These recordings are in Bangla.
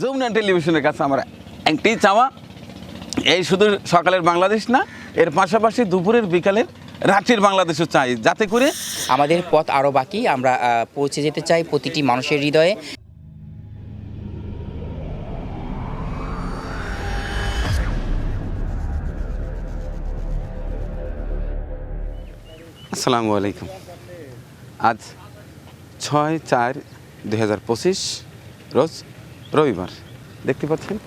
যমুনা টেলিভিশনের কাছে আমার একটি চাওয়া। এই শুধু সকালের বাংলাদেশ না, এর পাশাপাশি দুপুরের বিকালের রাত্রির বাংলাদেশও চাই। যাতে করে আমাদের পথ আরও বাকি, আমরা পৌঁছে যেতে চাই প্রতিটি মানুষের হৃদয়ে। আসসালামু আলাইকুম। আজ ছয় চার দুই রোজ রবিবার। দেখতে পাচ্ছেন?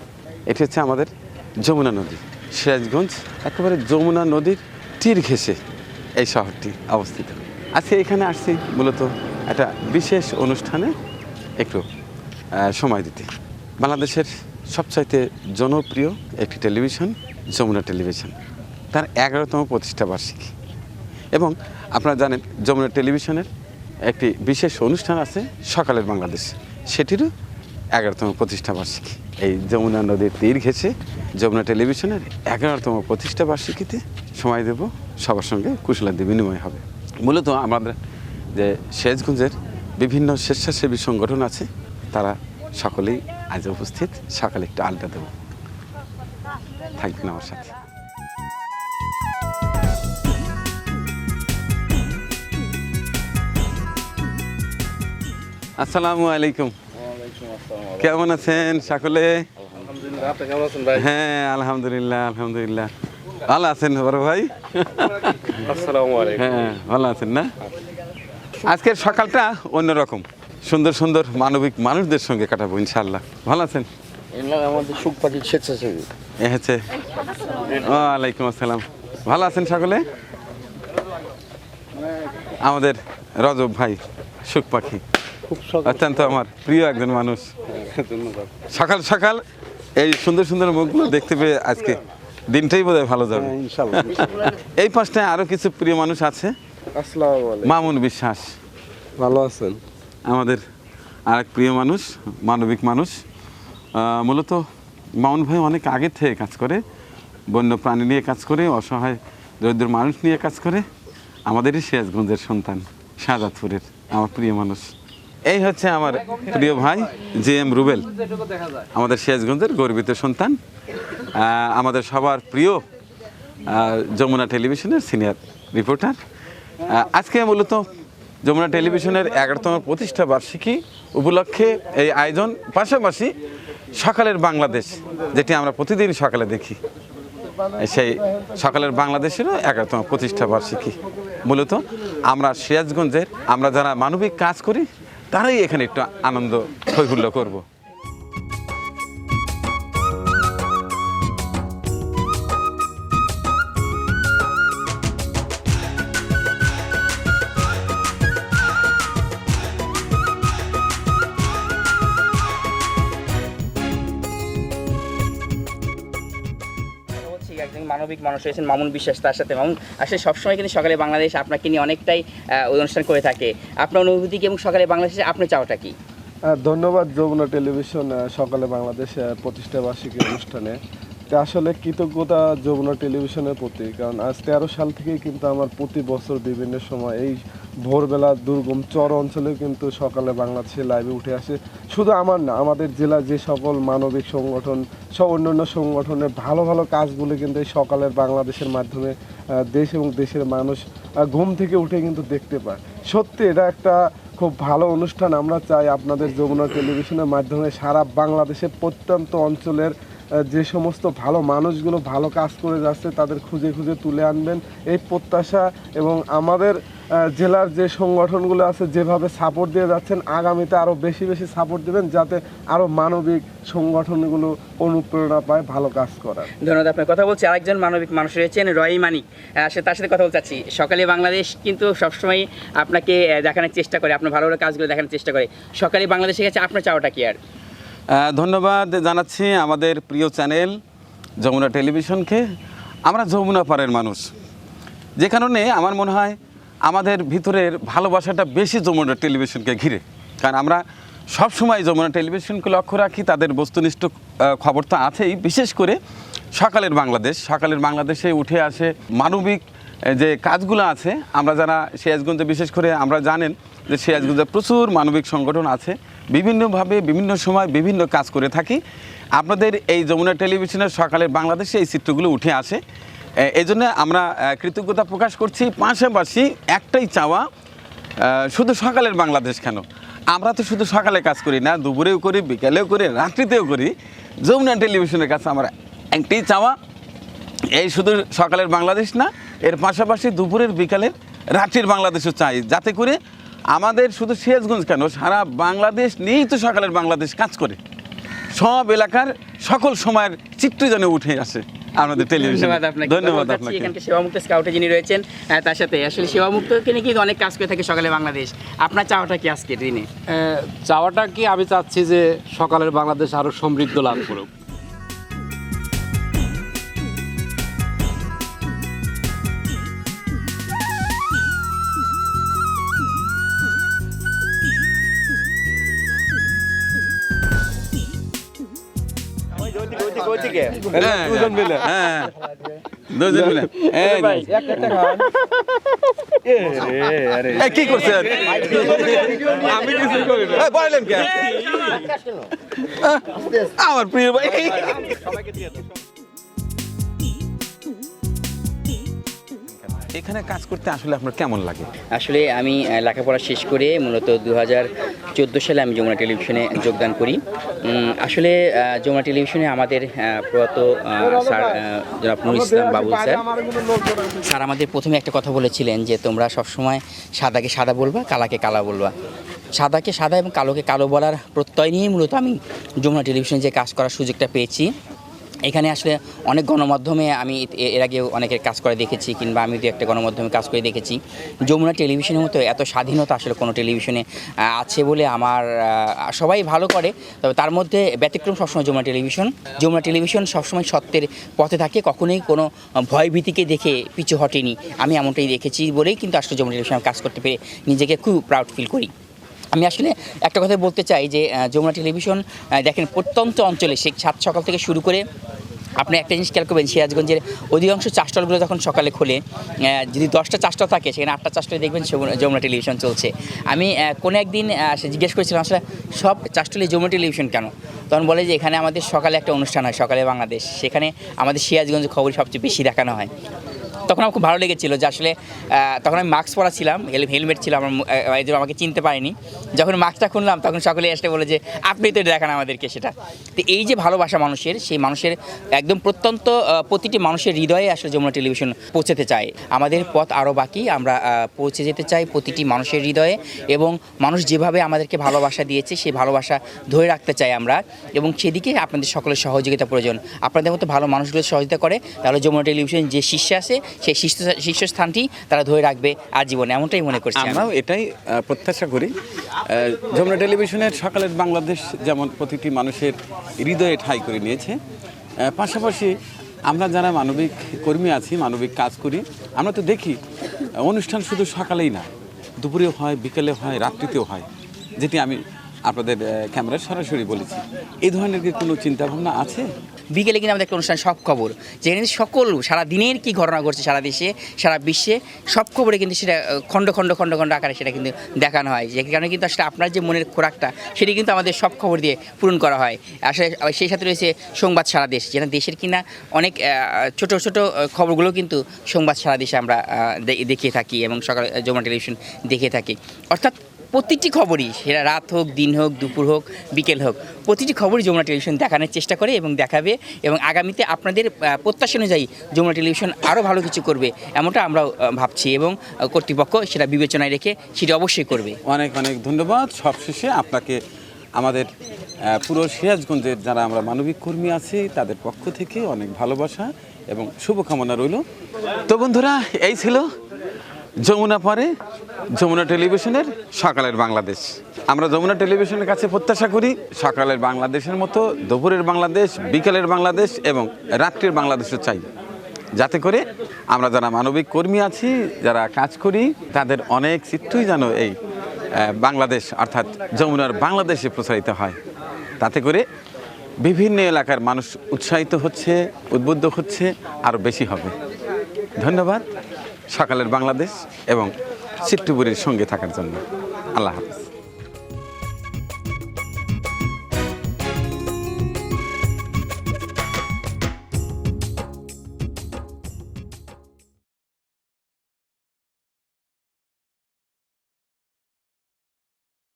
এটি হচ্ছে আমাদের যমুনা নদী। সিরাজগঞ্জ, একেবারে যমুনা নদীর তীর ঘেঁষে এই শহরটি অবস্থিত। আজকে এখানে আসছি মূলত একটা বিশেষ অনুষ্ঠানে একটু সময় দিতে। বাংলাদেশের সবচাইতে জনপ্রিয় একটি টেলিভিশন যমুনা টেলিভিশন। তার এগারোতম প্রতিষ্ঠা বার্ষিকী। এবং আপনারা জানেন, যমুনা টেলিভিশনের একটি বিশেষ অনুষ্ঠান আছে সকালের বাংলাদেশ। সেটিরও এগারোতম প্রতিষ্ঠা বার্ষিকী। এই যমুনা নদীর তীর ঘেঁষে যমুনা টেলিভিশনের এগারোতম প্রতিষ্ঠা বার্ষিকীতে সময় দেব সবার সঙ্গে কুশলাদি বিনিময় হবে। মূলত আমাদের যে শেষগঞ্জের বিভিন্ন স্বেচ্ছাসেবী সংগঠন আছে, তারা সকলেই আজ উপস্থিত। সকালে একটু আলটা দেব। থাকবেন আমার সাথে আসসালামু আলাইকুম। কেমন আছেন সকলে? হ্যাঁ আলহামদুলিল্লাহ আলহামদুলিল্লাহ। ভালো আছেন বড় ভাই? হ্যাঁ ভালো আছেন না? আজকের সকালটা অন্যরকম। সুন্দর সুন্দর মানবিক মানুষদের সঙ্গে কাটাবো ইনশাল্লাহ ভালো আছেন? ওয়ালাইকুম আসসালাম। ভালো আছেন সকলে? আমাদের রজব ভাই সুখ পাখি। অত্যন্ত আমার প্রিয় একজন মানুষ। সকাল সকাল এই সুন্দর সুন্দর মুখগুলো দেখতে পেয়ে আজকে দিনটাই বোধহয় ভালো যাবে। হ্যাঁ, এই পাশটায় আরও কিছু প্রিয় মানুষ আছে। মামুন বিশ্বাস। ভালো আছেন? আমাদের আরেক প্রিয় মানুষ মানবিক মানুষ। মূলত মামুন ভাই অনেক আগে থেকে কাজ করে বন্য প্রাণী নিয়ে কাজ করে অসহায় দরিদ্র মানুষ নিয়ে কাজ করে। আমাদেরই সিরাজগঞ্জের সন্তান শাহজাদপুরের আমার প্রিয় মানুষ। এই হচ্ছে আমার প্রিয় ভাই, জে এম রুবেল, আমাদের সিরাজগঞ্জের গর্বিত সন্তান আমাদের সবার প্রিয় যমুনা টেলিভিশনের সিনিয়র রিপোর্টার। আজকে মূলত যমুনা টেলিভিশনের এগারোতম প্রতিষ্ঠা বার্ষিকী উপলক্ষে এই আয়োজন, পাশাপাশি সকালের বাংলাদেশ, যেটি আমরা প্রতিদিন সকালে দেখি, সেই সকালের বাংলাদেশেরও এগারোতম প্রতিষ্ঠা বার্ষিকী। মূলত আমরা সিরাজগঞ্জের, আমরা যারা মানবিক কাজ করি তারাই এখানে একটু আনন্দ হৈহুল্য করব। মানবিক মানুষ রয়েছেন মামুন বিশ্বাস, তার সাথে মামুন। আসলে সবসময় কিন্তু সকালে বাংলাদেশ আপনাকে নিয়ে অনেকটাই অনুষ্ঠান করে থাকে। আপনার অনুভূতি কি এবং সকালে বাংলাদেশে আপনার চাওয়াটা কি? ধন্যবাদ যমুনা টেলিভিশন সকালে বাংলাদেশ প্রতিষ্ঠা বার্ষিকী অনুষ্ঠানে। আসলে কৃতজ্ঞতা যমুনা টেলিভিশনের প্রতি, কারণ আজ তেরো সাল থেকেই কিন্তু আমার প্রতি বছর বিভিন্ন সময় এই ভোরবেলা দুর্গম চর অঞ্চলে কিন্তু সকালে বাংলাদেশে লাইভে উঠে আসে। শুধু আমার না, আমাদের জেলা যে সকল মানবিক সংগঠন সব অন্যান্য সংগঠনের ভালো ভালো কাজগুলো কিন্তু এই সকালের বাংলাদেশের মাধ্যমে দেশ এবং দেশের মানুষ ঘুম থেকে উঠে কিন্তু দেখতে পায়। সত্যি এটা একটা খুব ভালো অনুষ্ঠান। আমরা চাই আপনাদের যমুনা টেলিভিশনের মাধ্যমে সারা বাংলাদেশের প্রত্যন্ত অঞ্চলের যে সমস্ত ভালো মানুষগুলো ভালো কাজ করে যাচ্ছে, তাদের খুঁজে খুঁজে তুলে আনবেন। এই প্রত্যাশা এবং আমাদের জেলার যে সংগঠনগুলো আছে যেভাবে সাপোর্ট দিয়ে যাচ্ছেন আগামীতে আরও বেশি বেশি সাপোর্ট দেবেন যাতে আরও মানবিক সংগঠনগুলো অনুপ্রেরণা পায় ভালো কাজ করার। ধন্যবাদ আপনার কথা বলছি আরেকজন মানবিক মানুষ রয়েছেন রয় মানিক। সে তার সাথে কথা বলতে চাচ্ছি। সকালে বাংলাদেশ কিন্তু সবসময় আপনাকে দেখানোর চেষ্টা করে আপনার ভালো ভালো কাজগুলো দেখানোর চেষ্টা করে। সকালে বাংলাদেশে গেছে আপনার চাওয়াটা কি আর? ধন্যবাদ জানাচ্ছি আমাদের প্রিয় চ্যানেল যমুনা টেলিভিশনকে। আমরা যমুনা পাড়ের মানুষ। যে কারণে আমার মনে হয় আমাদের ভিতরের ভালোবাসাটা বেশি যমুনা টেলিভিশনকে ঘিরে। কারণ আমরা সব সময় যমুনা টেলিভিশনকে লক্ষ্য রাখি, তাদের বস্তুনিষ্ঠ খবর তো আছেই। বিশেষ করে সকালের বাংলাদেশ। সকালের বাংলাদেশে উঠে আসে মানবিক যে কাজগুলো আছে, আমরা যারা সিরাজগঞ্জে বিশেষ করে আমরা জানেন যে সিরাজগঞ্জে প্রচুর মানবিক সংগঠন আছে। বিভিন্নভাবে, বিভিন্ন সময় বিভিন্ন কাজ করে থাকি। আপনাদের এই যমুনা টেলিভিশনের সকালের বাংলাদেশে এই চিত্রগুলো উঠে আসে। এই জন্য আমরা কৃতজ্ঞতা প্রকাশ করছি। পাশাপাশি একটাই চাওয়া শুধু সকালের বাংলাদেশ কেন? আমরা তো শুধু সকালে কাজ করি না, দুপুরেও করি, বিকালেও করি, রাত্রিতেও করি। যমুনা টেলিভিশনের কাছে আমরা একটাই চাওয়া, এই শুধু সকালের বাংলাদেশ না, এর পাশাপাশি দুপুরের, বিকালের, রাত্রির বাংলাদেশও চাই। যাতে করে আমাদের শুধু সিরাজগঞ্জ কেন, সারা বাংলাদেশ নিয়েই তো সকালের বাংলাদেশ কাজ করে। সব এলাকার সকল সময়ের চিত্র যেন উঠে আসে। আমাদের টেলিভিশন ধন্যবাদ আপনাকে। এখানকার সেবামুক্ত স্কাউটে যিনি রয়েছেন তার সাথে। আসলে সেবামুক্তকে নিয়ে কিন্তু অনেক কাজ করে থাকে সকালে বাংলাদেশ? আপনার চাওয়াটা কি আজকে দিনে? চাওয়াটা কি আমি চাচ্ছি যে সকালের বাংলাদেশ আরও সমৃদ্ধ লাভ করুক। দুজন মিলে। হ্যাঁ দুজন মিলে। এই যে। এই, কি করছে আমি কিছু করি না। বলেন আমার প্রিয় ভাই। এখানে কাজ করতে আসলে আপনার কেমন লাগে? আসলে আমি লেখাপড়া শেষ করে মূলত দু হাজার চোদ্দ সালে আমি যমুনা টেলিভিশনে যোগদান করি। আসলে যমুনা টেলিভিশনে আমাদের প্রয়াত স্যার জনাব নুর ইসলাম বাবুল স্যার। স্যার আমাদের প্রথমে একটা কথা বলেছিলেন যে তোমরা সবসময় সাদাকে সাদা বলবা কালাকে কালা বলবা। সাদাকে সাদা এবং কালোকে কালো বলার প্রত্যয় নিয়ে মূলত আমি যমুনা টেলিভিশনে যে কাজ করার সুযোগটা পেয়েছি। এখানে আসলে অনেক গণমাধ্যমে আমি এর আগেও অনেকের কাজ করে দেখেছি কিংবা আমি দু একটা গণমাধ্যমে কাজ করে দেখেছি। যমুনা টেলিভিশনের মতো এত স্বাধীনতা আসলে কোনো টেলিভিশনে আছে বলে আমার সবাই ভালো করে, তবে তার মধ্যে ব্যতিক্রম সবসময় যমুনা টেলিভিশন। যমুনা টেলিভিশন সবসময় সত্যের পথে থাকে, কখনোই কোনো ভয় ভীতিকে দেখে পিছু হটেনি। আমি এমনটাই দেখেছি বলেই কিন্তু আসলে যমুনা টেলিভিশনে কাজ করতে পেরে নিজেকে খুব প্রাউড ফিল করি। আমি আসলে একটা কথা বলতে চাই যে যমুনা টেলিভিশন দেখেন প্রত্যন্ত অঞ্চলে সে সাত সকাল থেকে শুরু করে আপনি একটা জিনিস খেয়াল করবেন, সিরাজগঞ্জের অধিকাংশ চাষটলগুলো যখন সকালে খোলে যদি দশটা চাষটা থাকে, সেখানে আটটা চাষটায় দেখবেন যমুনা- টেলিভিশন চলছে। আমি কোনো একদিন জিজ্ঞেস করেছিলাম, আসলে সব চাষটলে যমুনা টেলিভিশন কেন? তখন বলে যে, এখানে আমাদের সকালে একটা অনুষ্ঠান হয়, সকালে বাংলাদেশ, সেখানে আমাদের সিরাজগঞ্জ খবর সবচেয়ে বেশি দেখানো হয়। তখন আমার খুব ভালো লেগেছিল যে আসলে তখন আমি মাস্ক পরা ছিলাম হেলমেট ছিল, আমার আমাকে চিনতে পারেনি। যখন মাস্কটা খুললাম, তখন সকলে এসে বলে যে, আপনি তো দেখান আমাদেরকে সেটা। তো এই যে ভালোবাসা মানুষের, সেই মানুষের একদম প্রত্যন্ত প্রতিটি মানুষের হৃদয়ে আসলে যমুনা টেলিভিশন পৌঁছাতে চায়। আমাদের পথ আরও বাকি, আমরা পৌঁছে যেতে চাই প্রতিটি মানুষের হৃদয়ে এবং মানুষ যেভাবে আমাদেরকে ভালোবাসা দিয়েছে, সেই ভালোবাসা ধরে রাখতে চাই আমরা। এবং সেদিকে আপনাদের সকলের সহযোগিতা প্রয়োজন। আপনাদের মতো ভালো মানুষগুলো সহযোগিতা করে, তাহলে যমুনা টেলিভিশন যে শীর্ষে আছে সেই শীর্ষ শীর্ষস্থানটি তারা ধরে রাখবে আজীবন এমনটাই মনে করছি আমি। আমরাও এটাই প্রত্যাশা করি যমুনা টেলিভিশনের সকালের বাংলাদেশ যেমন প্রতিটি মানুষের হৃদয়ে ঠাঁই করে নিয়েছে পাশাপাশি আমরা যারা মানবিক কর্মী আছি, মানবিক কাজ করি, আমরা তো দেখি, অনুষ্ঠান শুধু সকালেই না, দুপুরেও হয়, বিকেলে হয়, রাত্রিতেও হয়, যেটি আমি আপনাদের ক্যামেরায় সরাসরি বলেছি। এই ধরনের কি কোনো চিন্তাভাবনা আছে? বিকেলে কিন্তু আমাদের একটা অনুষ্ঠান, সব খবর। যেখানে সকল, সারা দিনের কি ঘটনা ঘটছে সারা দেশে, সারা বিশ্বে, সব খবরে কিন্তু সেটা খণ্ড খণ্ড খণ্ড খণ্ড আকারে সেটা কিন্তু দেখানো হয়। যে কারণে কিন্তু আসলে আপনার যে মনের খোরাকটা, সেটি কিন্তু আমাদের সব খবর দিয়ে পূরণ করা হয়। আসলে সেই সাথে রয়েছে সংবাদ সারা দেশ যেটা দেশের কিনা অনেক ছোট ছোট খবরগুলো কিন্তু সংবাদ সারা দেশে আমরা দেখিয়ে থাকি এবং সকাল যমুনা টেলিভিশন দেখে থাকি। অর্থাৎ প্রতিটি খবরই, সেটা রাত হোক, দিন হোক, দুপুর হোক, বিকেল হোক, প্রতিটি খবরই যমুনা টেলিভিশন দেখানোর চেষ্টা করে এবং দেখাবে এবং আগামীতে আপনাদের প্রত্যাশা অনুযায়ী যমুনা টেলিভিশন আরও ভালো কিছু করবে এমনটা আমরাও ভাবছি এবং কর্তৃপক্ষ সেটা বিবেচনায় রেখে সেটা অবশ্যই করবে। অনেক অনেক ধন্যবাদ। সবশেষে আপনাকে আমাদের পুরো সিরাজগঞ্জের যারা আমরা মানবিক কর্মী আছি, তাদের পক্ষ থেকে অনেক ভালোবাসা এবং শুভকামনা রইল। তো বন্ধুরা, এই ছিল যমুনা পরে যমুনা টেলিভিশনের সকালের বাংলাদেশ। আমরা যমুনা টেলিভিশনের কাছে প্রত্যাশা করি সকালের বাংলাদেশের মতো, দুপুরের বাংলাদেশ, বিকেলের বাংলাদেশ এবং রাত্রির বাংলাদেশও চাই। যাতে করে আমরা যারা মানবিক কর্মী আছি, যারা কাজ করি, তাদের অনেক চিত্রই যেন এই বাংলাদেশ অর্থাৎ যমুনার বাংলাদেশে প্রসারিত হয়। তাতে করে বিভিন্ন এলাকার মানুষ উৎসাহিত হচ্ছে, উদ্বুদ্ধ হচ্ছে আরও বেশি হবে। ধন্যবাদ। সকালের বাংলাদেশ এবং চিত্রপুরীর সঙ্গে থাকার জন্য। আল্লাহ হাফিজ।